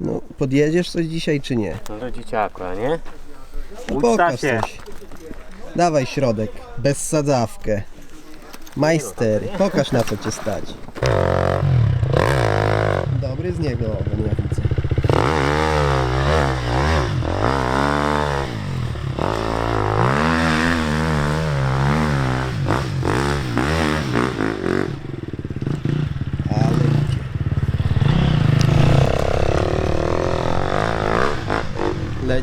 No, podjedziesz coś dzisiaj czy nie? No do nie? No, Usta pokaż się. coś. Dawaj środek, bez sadzawkę. Majster, pokaż na co cię stać. Dobry z niego ogon, ja widzę. Ale idzie. Leci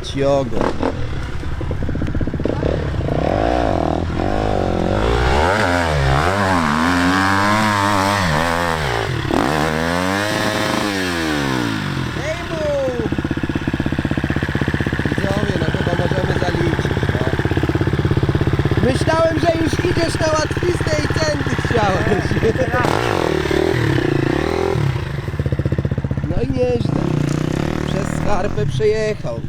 ogon. Dej mu! Widzowie, no chyba możemy zaliczyć, no. Myślałem, że już idziesz na łatwiznę i tędy chciałeś. No i nieźle. Przez skarpę przejechał.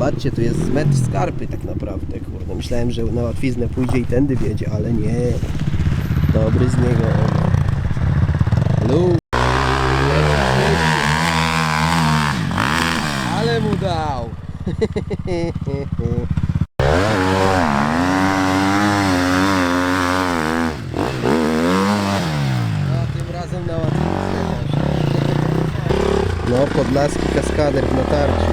Zobaczcie, tu jest metr skarpy tak naprawdę, kurde. Myślałem, że na łatwiznę pójdzie i tędy wiedzie, ale nie. Dobry z niego. Lu. Ale mu dał. A tym razem na łatwiznę poszedł. No, podlaski kaskader w natarciu.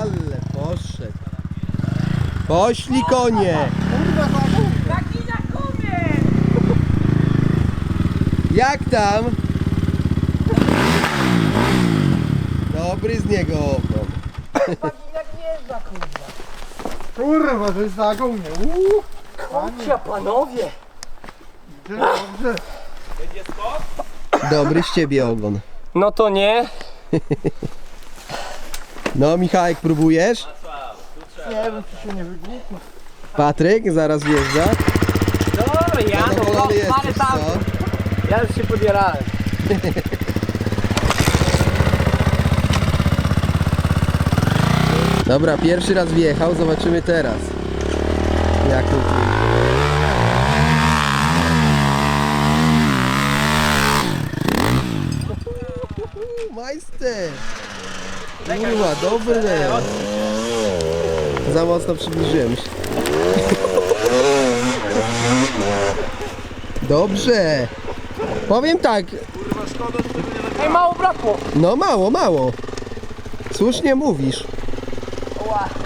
Ale poszedł. Poszli konie. Taki na kubie! Jak tam? Dobry z niego jak wjeżdża, kurwa. Kurwa, to jest za mnie. Uuu, Kurczę, panowie! dobrze. Dobry z ciebie ogon. No to nie. No Michałek, próbujesz? Nie wiem, czy się nie wygłupi. Patryk zaraz wjeżdża. Dobra, ja no, Zadowolony parę jesteś, tam. co? Ja już się podjarałem. Dobra, pierwszy raz wjechał, zobaczymy teraz. Jak mu pójdzie. Majster! Kurwa, dobry! Za mocno przybliżyłem się. Dobrze! Powiem tak, Ej, mało brakło. no mało, mało. Słusznie mówisz.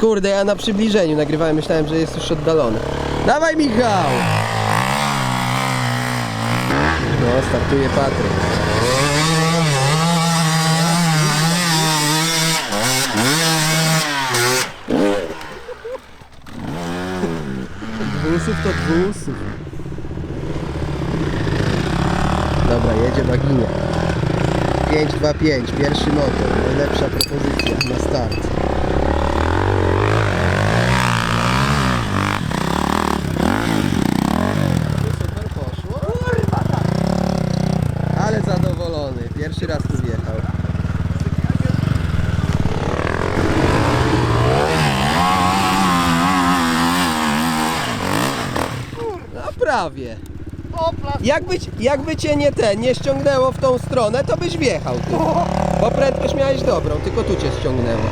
Kurde, ja na przybliżeniu nagrywałem, myślałem, że jest już oddalony. Dawaj Michał! No, startuje Patryk. Dwusów to dwusów. Dobra, jedzie Baginia. 525, pierwszy motor, najlepsza propozycja na start. Super poszło. Ale zadowolony, pierwszy raz tu wjechał. No prawie. Jakby, jakby cię nie ten, nie ściągnęło w tą stronę, to byś wjechał tu. Bo prędkość miałeś dobrą, tylko tu cię ściągnęło.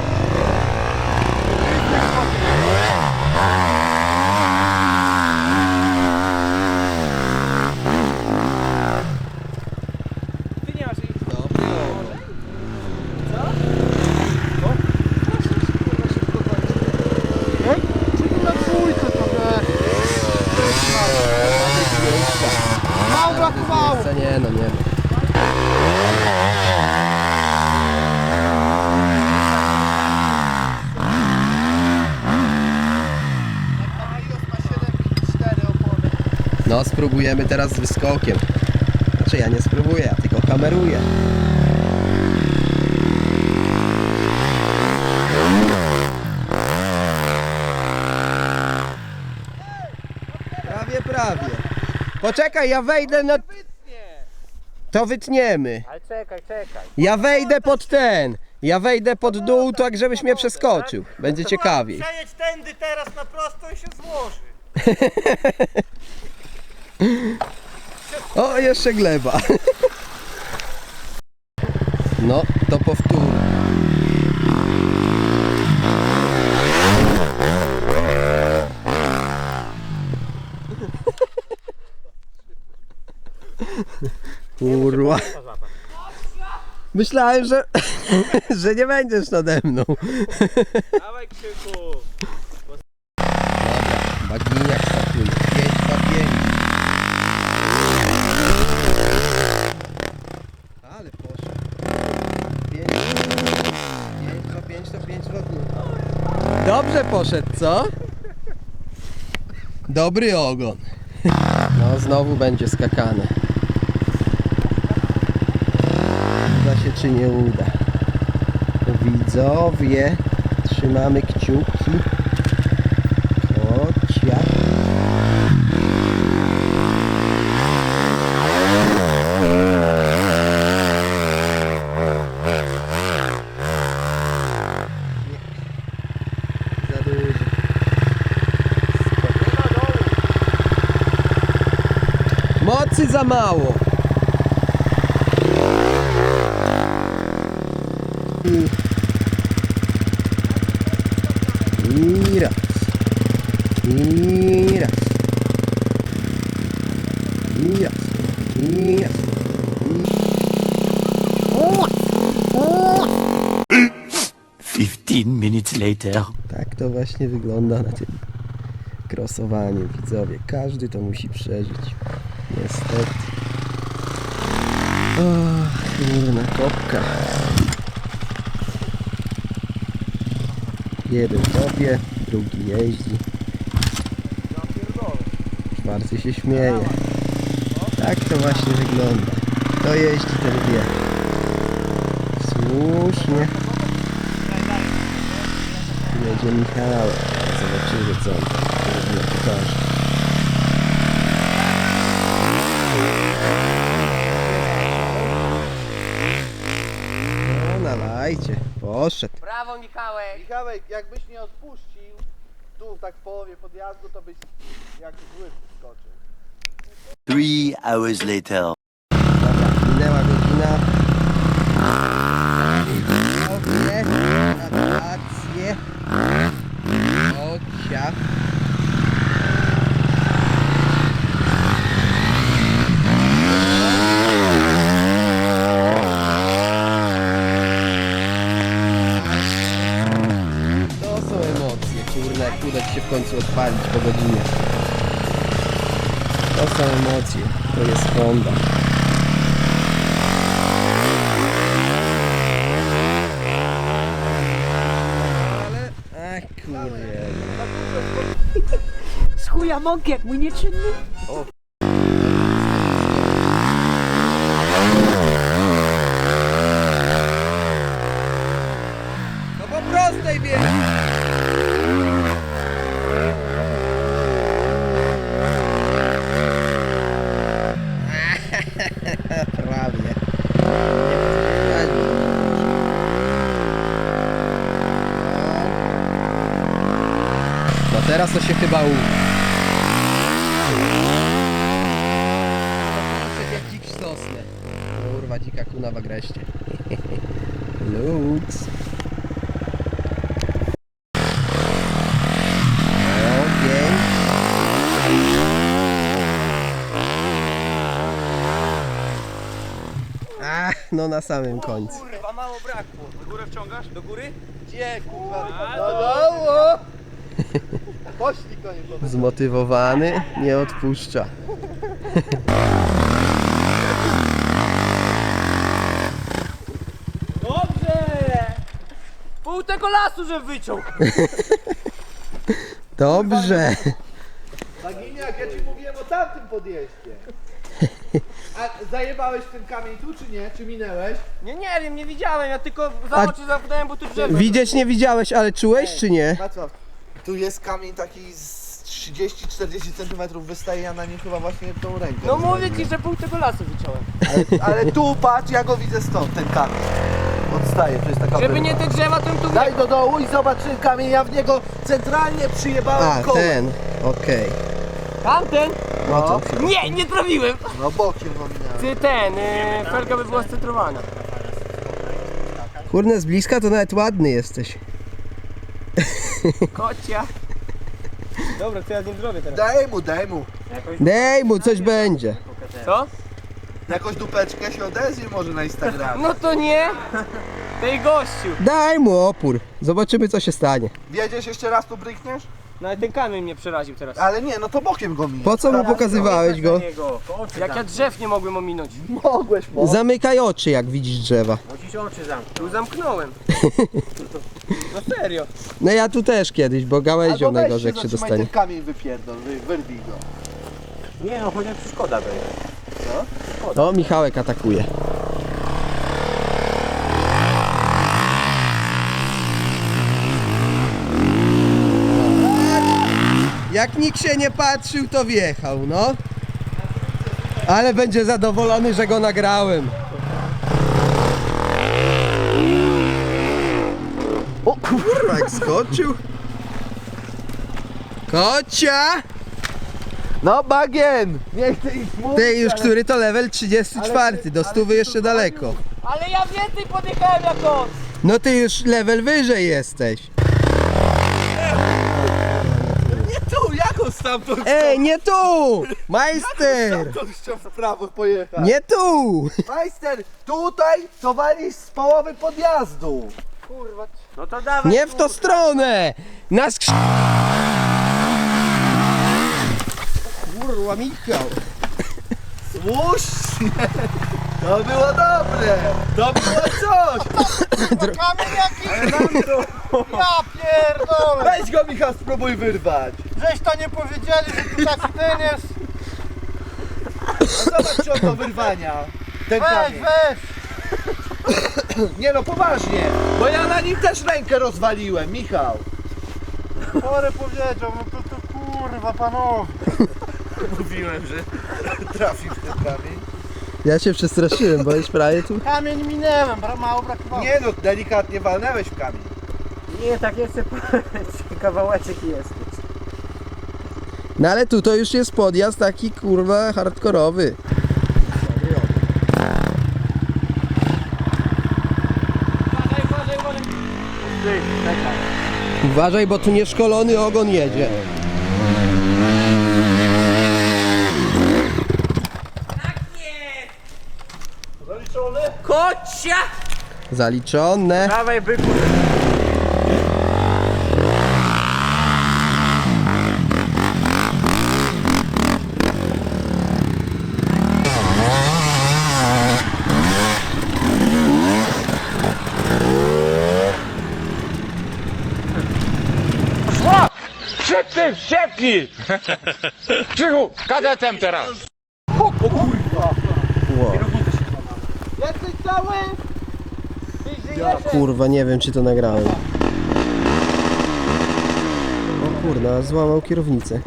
Ty nie masz jej. Dobry ogon. Czyli na trójce to wiesz. Mało brakowało. Co nie, no nie. Spróbujemy teraz z wyskokiem. Znaczy ja nie spróbuję, ja tylko kameruję. Prawie, prawie. Poczekaj, ja wejdę na... To wytniemy. Ale czekaj, czekaj. Ja wejdę pod ten. Ja wejdę pod dół, tak żebyś mnie przeskoczył. Będzie ciekawiej. Przejedź tędy teraz na prosto i się złoży. O, jeszcze gleba. No, to powtórzę. Kurwa. Myślałem, że, że nie będziesz nade mną. Dawaj krzyku. Dobra, baginiak Dobrze poszedł, co? Dobry ogon. No znowu będzie skakane. Uda się czy nie uda. Widzowie, trzymamy kciuki. Kocia. Nie. Za duży. Mocy za mało. I- I raz. I raz. I raz. I raz. 15 minutes later. Tak to właśnie wygląda na tym krosowaniu, widzowie. Każdy to musi przeżyć. Niestety. O, kurna kopka. Jeden topie, drugi jeździ. Czwarty się śmieje. Tak to właśnie wygląda. Kto jeździ, ten wie. Słusznie. Jedzie Michał. Zobaczymy co on trudno pokaże. Brawo Michałek. Michałek, jakbyś nie odpuścił tu tak w połowie podjazdu, to byś jak zły skoczył. Three hours later. Dobra, minęła godzina. Emocje, to jest Honda. Ale, ach kurde. Z chuja mąk jak mój nieczynny. No po prostej bieg. Prawie. No teraz to się chyba uda. Jak dzik w sosnę. Kurwa, dzika kuna w agreście. Lux. Ach, no na samym końcu. Kurwa mało brakło. Do góry wciągasz? Do góry? Gdzie kurwa? A, Do dołu! Zmotywowany, nie odpuszcza. Dobrze! Pół tego lasu, że wyciął. Dobrze. Baginiak, ja ci mówiłem o tamtym podjeździe. A zajebałeś ten kamień tu czy nie? Czy minęłeś? Nie, nie wiem, nie widziałem, ja tylko za A- oczy zapytałem, bo tu drzewo. Widzieć nie widziałeś, ale czułeś czy nie? Wacław, tu jest kamień taki z 30-40 cm wystaje, ja na nim chyba właśnie tą rękę. No mówię ci, że pół tego lasu wyciąłem. Ale, ale tu patrz, ja go widzę stąd, ten kamień. Odstaje, to jest taka Żeby wyrwa. nie te drzewa, to bym tu... Daj do dołu i zobacz ten kamień, ja w niego centralnie przyjebałem A, kołem. ten. Okej. Tamten? No. Nie, nie trafiłem. No bokiem ominąłem. Ty ten, y, felga by była scentrowana. Kurde, z bliska to nawet ładny jesteś. Kocia. Dobra, co ja z nim zrobię teraz? Daj mu, daj mu. Dej mu, coś będzie. Co? Jakąś dupeczkę się odezwie może na Instagramie. No to nie. Tej gościu. Daj mu opór. Zobaczymy, co się stanie. Wiedziesz jeszcze raz tu brykniesz? No ale ten kamień mnie przeraził teraz. Ale nie, no to bokiem go minie. Po co mu pokazywałeś go? Niego, oczy Jak ja drzew nie mogłem ominąć. Mogłeś, mo. Zamykaj oczy, jak widzisz drzewa. Musisz oczy zamknąć. Tu zamknąłem. No serio. No ja tu też kiedyś, bo gałęzią najgorzej, jak się zatrzymaj dostanie. ten kamień wypierdol, wy, wyrwij go. Nie no, chociaż szkoda będzie. O, Michałek atakuje. Jak nikt się nie patrzył, to wjechał, no. Ale będzie zadowolony, że go nagrałem. O kurwa, jak skoczył. Kocia! No bagien! Niech ty ich mówi. Ty już który to level 34, do stówy jeszcze daleko. Ale ja więcej podjechałem jak on. No ty już level wyżej jesteś. Stamtąd Ej, nie tu! Majster! to chciał w prawo pojechać? Nie tu! Majster, tutaj to walisz z połowy podjazdu. No to dawaj. Nie w tą stronę! Na skrzy... Kurwa, Michał! Słusznie. To było dobre. To było coś. Kamień jaki? Ja pierdolę. Weź go Michał, spróbuj wyrwać. Żeś to nie powiedzieli, że tu taki ten jest. No zobacz czy on do wyrwania. Ten kamień. weź. Nie no, poważnie. Bo ja na nim też rękę rozwaliłem, Michał. Chory powiedział, no to, to kurwa panowie. Mówiłem, że trafił w ten kamień. Ja się przestraszyłem, bo już prawie tu... Kamień minęłem, bra- mało brakowało. Nie no, delikatnie walnęłeś w kamień. Nie, tak jeszcze kawałeczek jest. No ale tu to już jest podjazd taki kurwa hardkorowy. Uważaj, uważaj, uważaj. Uważaj, bo tu nieszkolony ogon jedzie. Kocia! Zaliczone. Dawaj byku. Przed tym szczepki! Krzychu, kadetem teraz! Jesteś cały? Ty żyjesz? Kurwa, nie wiem czy to nagrałem. O kurna, złamał kierownicę.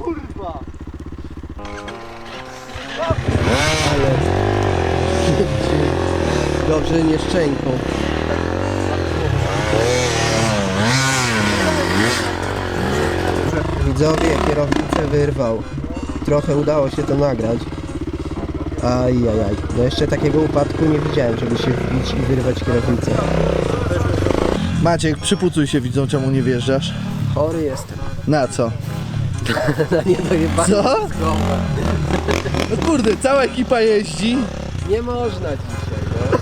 Kurwa. Ale... Dobrze, nie szczęką. Widzowie, kierownicę wyrwał. Trochę udało się to nagrać. Ajajaj. No jeszcze takiego upadku nie widziałem, żeby się wbić i wyrwać kierownicę. Maciek, przypucuj się widzą, czemu nie wjeżdżasz. Chory jestem. Na co? Na niedojebanie. Co? No kurde, cała ekipa jeździ. Nie można dzisiaj, no.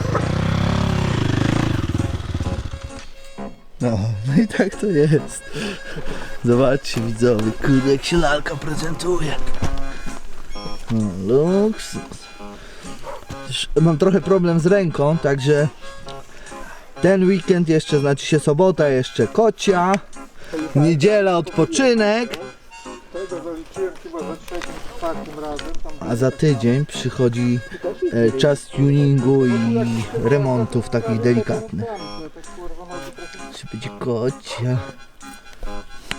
No, no i tak to jest. Zobaczcie widzowie, kurde jak się lalka prezentuje. No, luksus. Mam trochę problem z ręką, także ten weekend jeszcze, znaczy się sobota jeszcze kocia, niedziela odpoczynek. A za tydzień przychodzi e, czas tuningu i remontów takich delikatnych. Czy będzie kocia?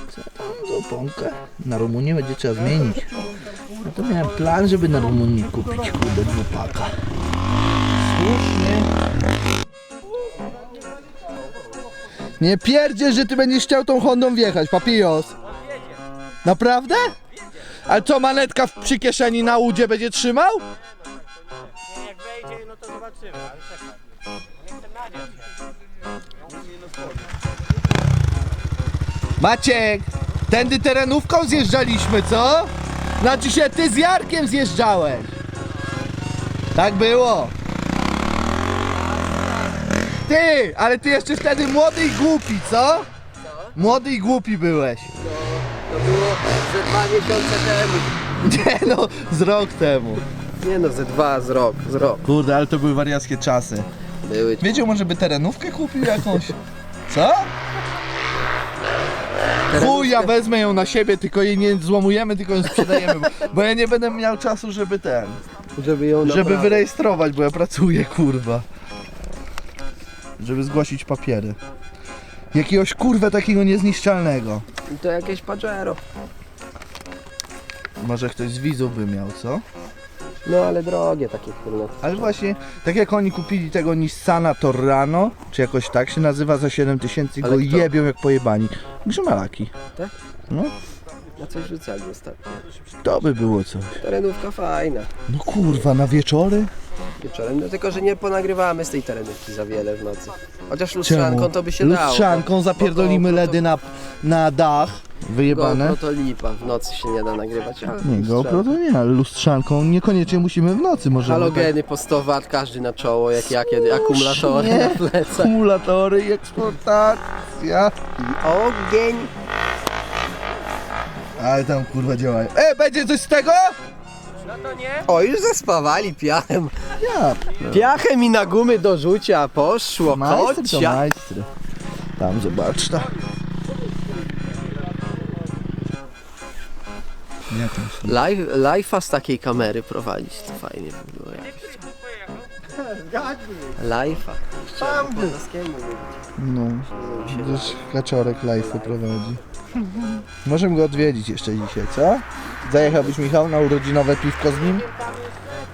Co tam za oponkę? Na Rumunię będzie trzeba zmienić. No to miałem plan, żeby na Rumunii kupić kurde dwupaka. Słusznie. Nie pierdziesz, że ty będziesz chciał tą Hondą wjechać, papijos. Naprawdę? Ale co, manetka w, przy kieszeni na łudzie będzie trzymał? Jak wejdzie, no to zobaczymy, ale czekaj. Nie. Maciek, tędy terenówką zjeżdżaliśmy, co? Znaczy się ty z Jarkiem zjeżdżałeś. Tak było. Ty, ale ty jeszcze wtedy młody i głupi, co? Młody i głupi byłeś. To było ze dwa miesiące temu. Nie no, z rok temu. Nie no, ze dwa, z rok, z rok. Kurde, ale to były wariackie czasy. Były Wiedział może by terenówkę kupił jakąś? Co? Chuj, ja wezmę ją na siebie, tylko jej nie złamujemy, tylko ją sprzedajemy, bo, bo ja nie będę miał czasu, żeby ten, żeby ją żeby naprawić. wyrejestrować, bo ja pracuję, kurwa. Żeby zgłosić papiery. Jakiegoś kurwę takiego niezniszczalnego. To jakieś Pajero. Może ktoś z widzów by miał, co? No ale drogie takie kurwa. Ale właśnie, tak jak oni kupili tego Nissana Torrano, czy jakoś tak się nazywa, za 7 tysięcy, go Ale kto? jebią jak pojebani. Grzymalaki. Tak? No, Na coś rzucali ostatnio. to by było coś. Terenówka fajna. No kurwa, na wieczory? Wieczorem, no tylko, że nie ponagrywamy z tej terenówki za wiele w nocy. Chociaż lustrzanką to by się dało. Lustrzanką zapierdolimy to- ledy na, na dach, wyjebane. GoPro to lipa, w nocy się nie da nagrywać, ale Nie, GoPro to nie, ale lustrzanką niekoniecznie musimy w nocy, możemy Halogeny po 100 W, każdy na czoło, jak ja kiedy, akumulatory nie. na plecach. akumulatory i eksploatacja. Ogień! Ale tam kurwa działają. E, będzie coś z tego? O, już zaspawali piachem. Ja, Piachem i na gumy do rzucia poszło, majster to kocia. majstry. Tam zobacz tam. Live, live'a z takiej kamery prowadzić, to fajnie by było jakoś. Live'a. Chciałem po polskiemu mówić. No, widzisz, kaczorek live'y prowadzi. Możemy go odwiedzić jeszcze dzisiaj, co? Zajechałbyś Michał na urodzinowe piwko z nim?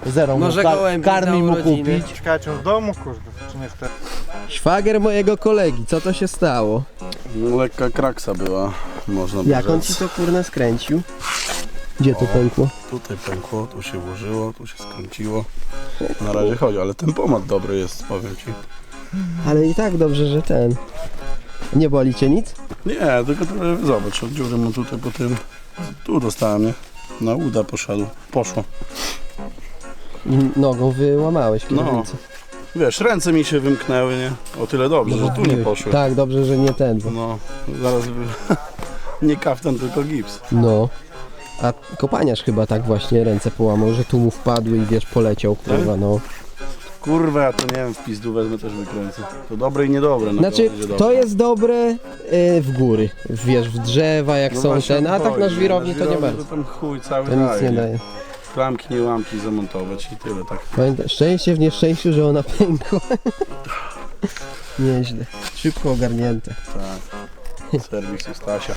Zero mu Może kar- gołębi karmi na mu urodziny. kupić. Czekajcie, w domu, kurde, czy nie chcę? Szwagier mojego kolegi, co to się stało? Lekka kraksa była, można by Jak on ci rzec. to kurna skręcił? Gdzie to pękło? Tutaj pękło, tu się włożyło, tu się skręciło. Na razie chodzi, ale ten pomad dobry jest, powiem ci. Ale i tak dobrze, że ten. Nie boli cię nic? Nie, tylko trochę, zobacz, od dziury mu tutaj po tym, tu dostałem, nie? Na uda poszedł, poszło. I nogą wyłamałeś kierownicę. Wiesz, ręce mi się wymknęły, nie? O tyle dobrze, że tu nie poszły. Tak, dobrze, że nie ten. Bo... No, zaraz nie kaftan, tylko gips. No. A kopaniarz chyba tak właśnie ręce połamał, że tu mu wpadły i wiesz, poleciał, kurwa, no. Kurwa, ja to nie wiem, w pizdu wezmę też wykręcę. To dobre i niedobre. na Znaczy, będzie dobre. to jest dobre e, w góry, wiesz, w drzewa jak No są właśnie ten, o a to tak na żwirowni to nie żwirowni bardzo. To tam chuj cały To nic nie? daje. Klamki, nie łamki zamontować i tyle, tak. Pamiętaj, szczęście w nieszczęściu, że ona pękła. Nieźle. Szybko ogarnięte. Tak. Serwis u Stasia.